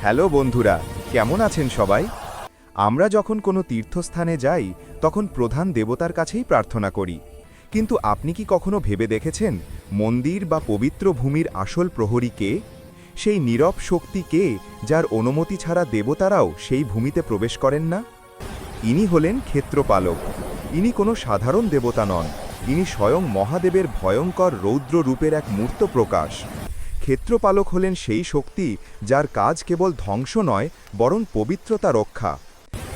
Hello বন্ধুরা, কেমন আছেন সবাই? আমরা যখন কোনো তীর্থস্থানে যাই, তখন প্রধান দেবতার কাছেই প্রার্থনা করি। কিন্তু আপনি কি কখনো ভেবে দেখেছেন মন্দির বা পবিত্র ভূমির আসল প্রহরী কে? সেই নীরব শক্তি কে যার অনুমতি ছাড়া দেবতারাও সেই ভূমিতে প্রবেশ করেন না? ইনি হলেন ক্ষেত্রপালক। ইনি কোনো সাধারণ দেবতা নন। ইনি স্বয়ং মহাদেবের ভয়ঙ্কর রৌদ্র রূপের এক মূর্ত প্রকাশ। ক্ষেত্রপালক হলেন সেই শক্তি যার কাজ কেবল ধ্বংস নয়, বরং পবিত্রতা রক্ষা।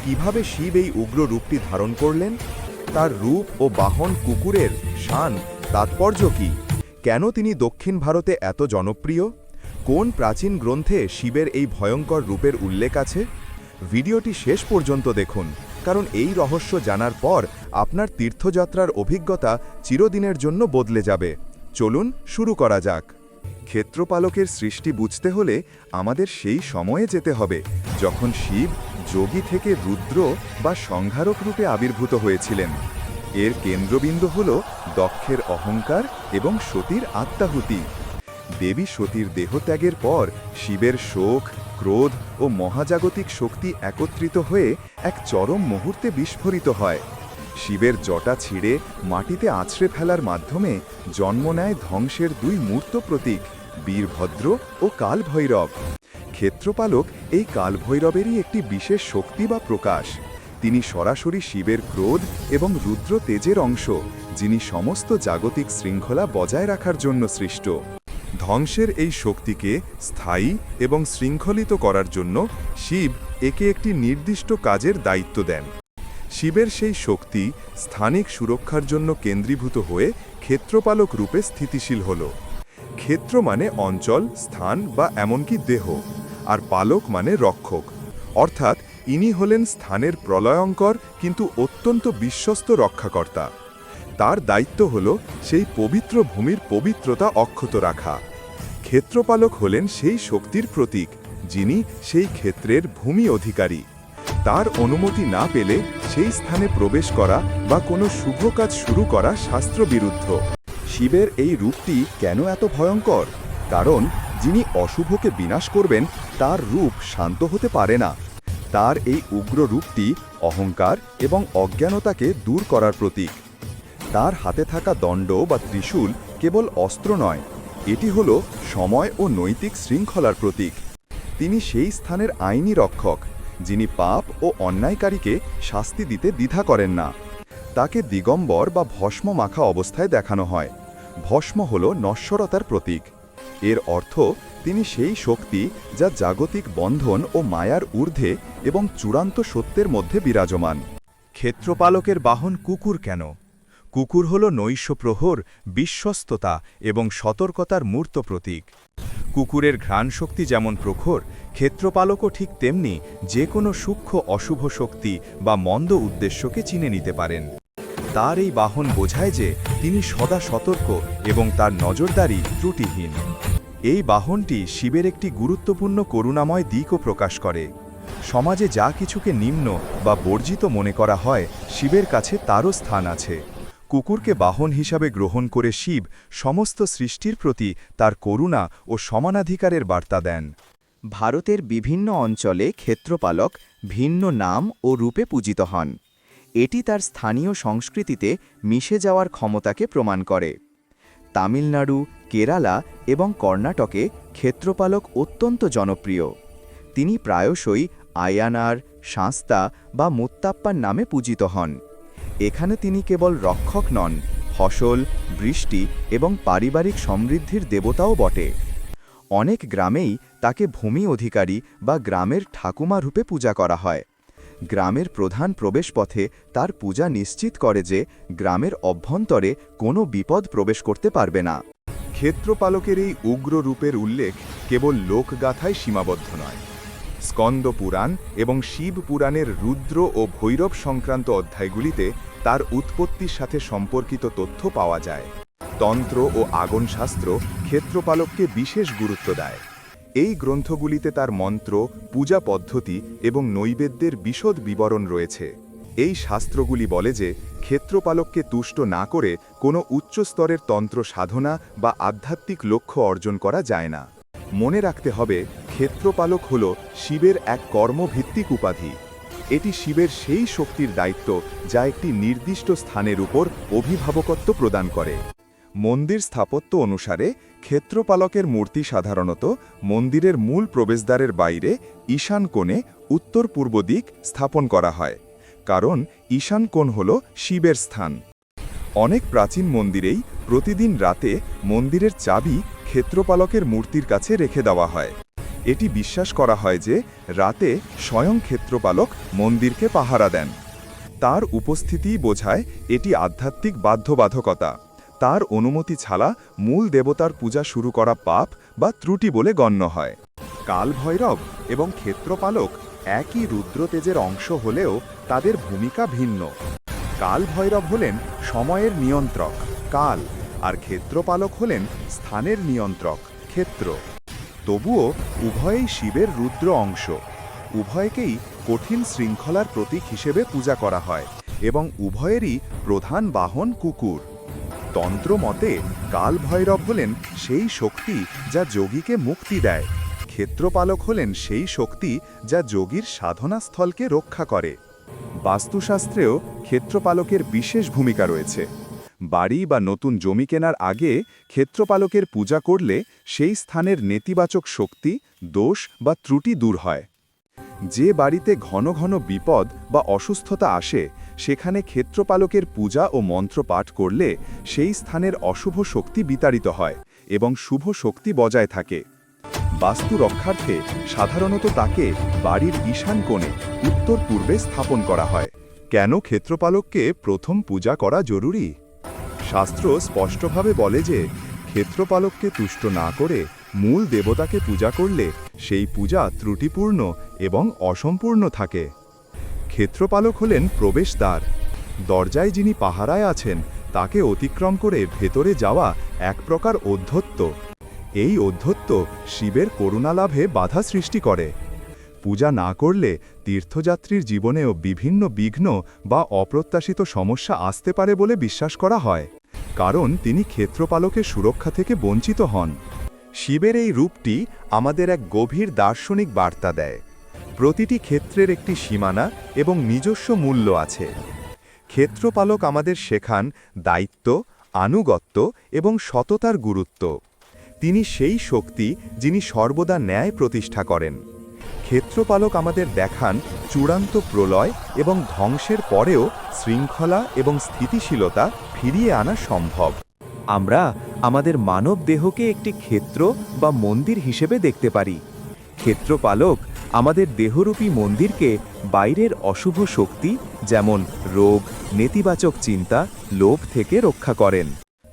কীভাবে শিব এই উগ্র রূপটি ধারণ করলেন? তার রূপ ও বাহন কুকুরের শান, তাৎপর্য কি? কেন তিনি দক্ষিণ ভারতে এত জনপ্রিয়? কোন প্রাচীন গ্রন্থে শিবের এই ভয়ঙ্কর রূপের উল্লেখ আছে? ভিডিওটি শেষ পর্যন্ত দেখুন, কারণ এই রহস্য জানার পর আপনার তীর্থযাত্রার অভিজ্ঞতা চিরদিনের জন্য বদলে যাবে। চলুন শুরু করা যাক। ক্ষেত্রপালকের সৃষ্টি বুঝতে হলে আমাদের সেই সময়ে যেতে হবে, যখন শিব যোগী থেকে রুদ্র বা সংহারক রূপে আবির্ভূত হয়েছিলেন। এর কেন্দ্রবিন্দু হল দক্ষের অহংকার এবং সতীর আত্মাহুতি। দেবী সতীর দেহত্যাগের পর শিবের শোক, ক্রোধ ও মহাজাগতিক শক্তি একত্রিত হয়ে এক চরম মুহূর্তে বিস্ফোরিত হয়। শিবের জটা ছিঁড়ে মাটিতে আছড়ে ফেলার মাধ্যমে জন্ম নেয় ধ্বংসের দুই মূর্ত প্রতীক, বীরভদ্র ও কালভৈরব। ক্ষেত্রপালক এই কালভৈরবেরই একটি বিশেষ শক্তি বা প্রকাশ। তিনি সরাসরি শিবের ক্রোধ এবং রুদ্র তেজের অংশ, যিনি সমস্ত জাগতিক শৃঙ্খলা বজায় রাখার জন্য সৃষ্ট। ধ্বংসের এই শক্তিকে স্থায়ী এবং শৃঙ্খলিত করার জন্য শিব একে একটি নির্দিষ্ট কাজের দায়িত্ব দেন। শিবের সেই শক্তি স্থানিক সুরক্ষার জন্য কেন্দ্রীভূত হয়ে ক্ষেত্রপালক রূপে স্থিতিশীল হল। ক্ষেত্র মানে অঞ্চল, স্থান বা এমনকি দেহ, আর পালক মানে রক্ষক। অর্থাৎ ইনি হলেন স্থানের প্রলয়ঙ্কর কিন্তু অত্যন্ত বিশ্বস্ত রক্ষাকর্তা। তার দায়িত্ব হল সেই পবিত্র ভূমির পবিত্রতা অক্ষত রাখা। ক্ষেত্রপালক হলেন সেই শক্তির প্রতীক, যিনি সেই ক্ষেত্রের ভূমি অধিকারী। তার অনুমতি না পেলে সেই স্থানে প্রবেশ করা বা কোনো শুভ কাজ শুরু করা শাস্ত্রবিরুদ্ধ। শিবের এই রূপটি কেন এত ভয়ঙ্কর? কারণ যিনি অশুভকে বিনাশ করবেন, তার রূপ শান্ত হতে পারে না। তার এই উগ্র রূপটি অহংকার এবং অজ্ঞানতাকে দূর করার প্রতীক। তার হাতে থাকা দণ্ড বা ত্রিশূল কেবল অস্ত্র নয়, এটি হল সময় ও নৈতিক শৃঙ্খলার প্রতীক। তিনি সেই স্থানের আইনি রক্ষক, যিনি পাপ ও অন্যায়কারীকে শাস্তি দিতে দ্বিধা করেন না। তাকে দিগম্বর বা ভস্ম মাখা অবস্থায় দেখানো হয়। ভস্ম হল নশ্বরতার প্রতীক। এর অর্থ, তিনি সেই শক্তি যা জাগতিক বন্ধন ও মায়ার ঊর্ধ্বে এবং চূড়ান্ত সত্যের মধ্যে বিরাজমান। ক্ষেত্রপালকের বাহন কুকুর কেন? কুকুর হল নৈশ প্রহর, বিশ্বস্ততা এবং সতর্কতার মূর্ত প্রতীক। কুকুরের ঘ্রাণ শক্তি যেমন প্রখর, ক্ষেত্রপালকও ঠিক তেমনি যে কোনো সূক্ষ্ম অশুভ শক্তি বা মন্দ উদ্দেশ্যকে চিনে নিতে পারেন। তার এই বাহন বোঝায় যে তিনি সদা সতর্ক এবং তার নজরদারি ত্রুটিহীন। এই বাহনটি শিবের একটি গুরুত্বপূর্ণ করুণাময় দিকও প্রকাশ করে। সমাজে যা কিছুকে নিম্ন বা বর্জিত মনে করা হয়, শিবের কাছে তারও স্থান আছে। কুকুরকে বাহন হিসাবে গ্রহণ করে শিব সমস্ত সৃষ্টির প্রতি তার করুণা ও সমানাধিকারের বার্তা দেন। ভারতের বিভিন্ন অঞ্চলে ক্ষেত্রপালক ভিন্ন নাম ও রূপে পূজিত হন। এটি তার স্থানীয় সংস্কৃতিতে মিশে যাওয়ার ক্ষমতাকে প্রমাণ করে। তামিলনাড়ু, কেরালা এবং কর্ণাটকে ক্ষেত্রপালক অত্যন্ত জনপ্রিয়। তিনি প্রায়শই আয়ানার শাস্তা বা মুত্তাপ্পার নামে পূজিত হন। এখানে তিনি কেবল রক্ষক নন, ফসল, বৃষ্টি এবং পারিবারিক সমৃদ্ধির দেবতাও বটে। অনেক গ্রামেই তাকে ভূমি অধিকারী বা গ্রামের ঠাকুমা রূপে পূজা করা হয়। গ্রামের প্রধান প্রবেশপথে তার পূজা নিশ্চিত করে যে গ্রামের অভ্যন্তরে কোনো বিপদ প্রবেশ করতে পারবে না। ক্ষেত্রপালকের এই উগ্র রূপের উল্লেখ কেবল লোকগাথায় সীমাবদ্ধ নয়। স্কন্দ পুরাণ এবং শিব পুরাণের রুদ্র ও ভৈরব সংক্রান্ত অধ্যায়গুলিতে তার উৎপত্তির সাথে সম্পর্কিত তথ্য পাওয়া যায়। তন্ত্র ও আগন শাস্ত্র ক্ষেত্রপালককে বিশেষ গুরুত্ব দেয়। এই গ্রন্থগুলিতে তার মন্ত্র, পূজা পদ্ধতি এবং নৈবেদ্যের বিশদ বিবরণ রয়েছে। এই শাস্ত্রগুলি বলে যে, ক্ষেত্রপালককে তুষ্ট না করে কোনো উচ্চ স্তরের তন্ত্র সাধনা বা আধ্যাত্মিক লক্ষ্য অর্জন করা যায় না। মনে রাখতে হবে, ক্ষেত্রপালক হল শিবের এক কর্মভিত্তিক উপাধি। এটি শিবের সেই শক্তির দায়িত্ব যা একটি নির্দিষ্ট স্থানের উপর অভিভাবকত্ব প্রদান করে। মন্দির স্থাপত্য অনুসারে, ক্ষেত্রপালকের মূর্তি সাধারণত মন্দিরের মূল প্রবেশদ্বারের বাইরে ঈশান কোণে উত্তর পূর্ব দিক স্থাপন করা হয়। কারণ ঈশান কোণ হল শিবের স্থান। অনেক প্রাচীন মন্দিরেই প্রতিদিন রাতে মন্দিরের চাবি ক্ষেত্রপালকের মূর্তির কাছে রেখে দেওয়া হয়। এটি বিশ্বাস করা হয় যে রাতে স্বয়ং ক্ষেত্রপালক মন্দিরকে পাহারা দেন। তার উপস্থিতিই বোঝায় এটি আধ্যাত্মিক বাধ্যবাধকতা। তার অনুমতি ছাড়া মূল দেবতার পূজা শুরু করা পাপ বা ত্রুটি বলে গণ্য হয়। কাল ভৈরব এবং ক্ষেত্রপালক একই রুদ্রতেজের অংশ হলেও তাদের ভূমিকা ভিন্ন। কাল ভৈরব হলেন সময়ের নিয়ন্ত্রক, কাল, আর ক্ষেত্রপালক হলেন স্থানের নিয়ন্ত্রক, ক্ষেত্র। তবুও উভয়েই শিবের রুদ্র অংশ। উভয়কেই কঠিন শৃঙ্খলার প্রতীক হিসেবে পূজা করা হয় এবং উভয়েরই প্রধান বাহন কুকুর। তন্ত্র মতে কাল ভৈরব হলেন সেই শক্তি যা যোগীকে মুক্তি দেয়। ক্ষেত্রপালক হলেন সেই শক্তি যা যোগীর সাধনাস্থলকে রক্ষা করে। বাস্তুশাস্ত্রেও ক্ষেত্রপালকের বিশেষ ভূমিকা রয়েছে। বাড়ি বা নতুন জমি কেনার আগে ক্ষেত্রপালকের পূজা করলে সেই স্থানের নেতিবাচক শক্তি, দোষ বা ত্রুটি দূর হয়। যে বাড়িতে ঘন ঘন বিপদ বা অসুস্থতা আসে, সেখানে ক্ষেত্রপালকের পূজা ও মন্ত্র পাঠ করলে সেই স্থানের অশুভ শক্তি বিতাড়িত হয় এবং শুভ শক্তি বজায় থাকে। বাস্তু রক্ষার্থে সাধারণত তাকে বাড়ির ঈশান কোণে উত্তর পূর্বে স্থাপন করা হয়। কেন ক্ষেত্রপালককে প্রথম পূজা করা জরুরি? শাস্ত্র স্পষ্টভাবে বলে যে, ক্ষেত্রপালককে তুষ্ট না করে মূল দেবতাকে পূজা করলে সেই পূজা ত্রুটিপূর্ণ এবং অসম্পূর্ণ থাকে। ক্ষেত্রপালক হলেন প্রবেশদ্বার। দরজায় যিনি পাহারায় আছেন, তাকে অতিক্রম করে ভেতরে যাওয়া এক প্রকার অধ্যত্ত। এই অধ্যত্ত শিবের করুণালাভে বাধা সৃষ্টি করে। পূজা না করলে তীর্থযাত্রীর জীবনেও বিভিন্ন বিঘ্ন বা অপ্রত্যাশিত সমস্যা আসতে পারে বলে বিশ্বাস করা হয়। কারণ তিনি ক্ষেত্রপালকের সুরক্ষা থেকে বঞ্চিত হন। শিবের এই রূপটি আমাদের এক গভীর দার্শনিক বার্তা দেয়। প্রতিটি ক্ষেত্রের একটি সীমানা এবং নিজস্ব মূল্য আছে। ক্ষেত্রপালক আমাদের শেখান দায়িত্ব, আনুগত্য এবং সততার গুরুত্ব। তিনি সেই শক্তি যিনি সর্বদা ন্যায় প্রতিষ্ঠা করেন। ক্ষেত্রপালক আমাদের দেখান চূড়ান্ত প্রলয় এবং ধ্বংসের পরেও শৃঙ্খলা এবং স্থিতিশীলতা ফিরিয়ে আনা সম্ভব। আমরা আমাদের মানব দেহকে একটি ক্ষেত্র বা মন্দির হিসেবে দেখতে পারি। ক্ষেত্রপালক আমাদের দেহরূপী মন্দিরকে বাইরের অশুভ শক্তি যেমন রোগ, নেতিবাচক চিন্তা, লোভ থেকে রক্ষা করেন।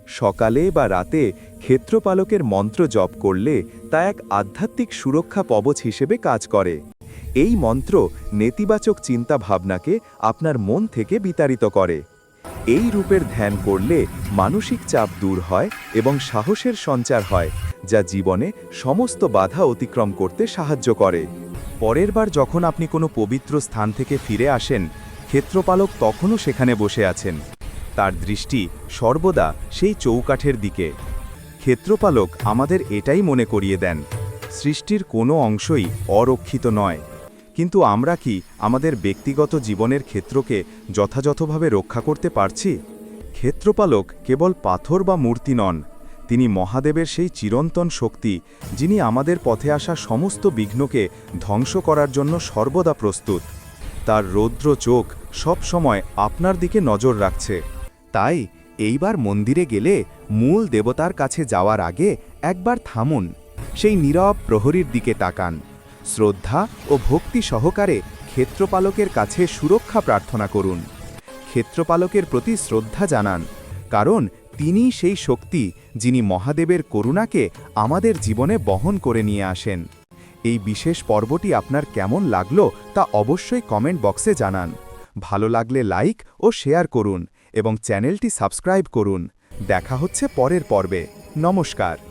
সকালে বা রাতে ক্ষেত্রপালকের মন্ত্র জপ করলে তা এক আধ্যাত্মিক সুরক্ষা কবচ হিসেবে কাজ করে। এই মন্ত্র নেতিবাচক চিন্তা ভাবনাকে আপনার মন থেকে বিতাড়িত করে। এই রূপের ধ্যান করলে মানসিক চাপ দূর হয় এবং সাহসের সঞ্চার হয়, যা জীবনে সমস্ত বাধা অতিক্রম করতে সাহায্য করে। পরের বার যখন আপনি কোনো পবিত্র স্থান থেকে ফিরে আসেন, ক্ষেত্রপালক তখনও সেখানে বসে আছেন। তার দৃষ্টি সর্বদা সেই চৌকাঠের দিকে। ক্ষেত্রপালক আমাদের এটাই মনে করিয়ে দেন, সৃষ্টির কোনো অংশই অরক্ষিত নয়। কিন্তু আমরা কি আমাদের ব্যক্তিগত জীবনের ক্ষেত্রকে যথাযথভাবে রক্ষা করতে পারছি? ক্ষেত্রপালক কেবল পাথর বা মূর্তি নন, তিনি মহাদেবের সেই চিরন্তন শক্তি, যিনি আমাদের পথে আসা সমস্ত বিঘ্নকে ধ্বংস করার জন্য সর্বদা প্রস্তুত। তার রৌদ্র চোখ সব সময় আপনার দিকে নজর রাখছে। তাই এইবার মন্দিরে গেলে মূল দেবতার কাছে যাওয়ার আগে একবার থামুন। সেই নীরব প্রহরীর দিকে তাকান। শ্রদ্ধা ও ভক্তি সহকারে ক্ষেত্রপালকের কাছে সুরক্ষা প্রার্থনা করুন। ক্ষেত্রপালকের প্রতি শ্রদ্ধা জানান, কারণ তিনি সেই শক্তি যিনি মহাদেবের করুণাকে আমাদের জীবনে বহন করে নিয়ে আসেন। এই বিশেষ পর্বটি আপনার কেমন লাগল তা অবশ্যই কমেন্ট বক্সে জানান। ভালো লাগলে লাইক ও শেয়ার করুন। এবং চ্যানেলটি সাবস্ক্রাইব করুন। দেখা হচ্ছে পরের পর্বে। নমস্কার।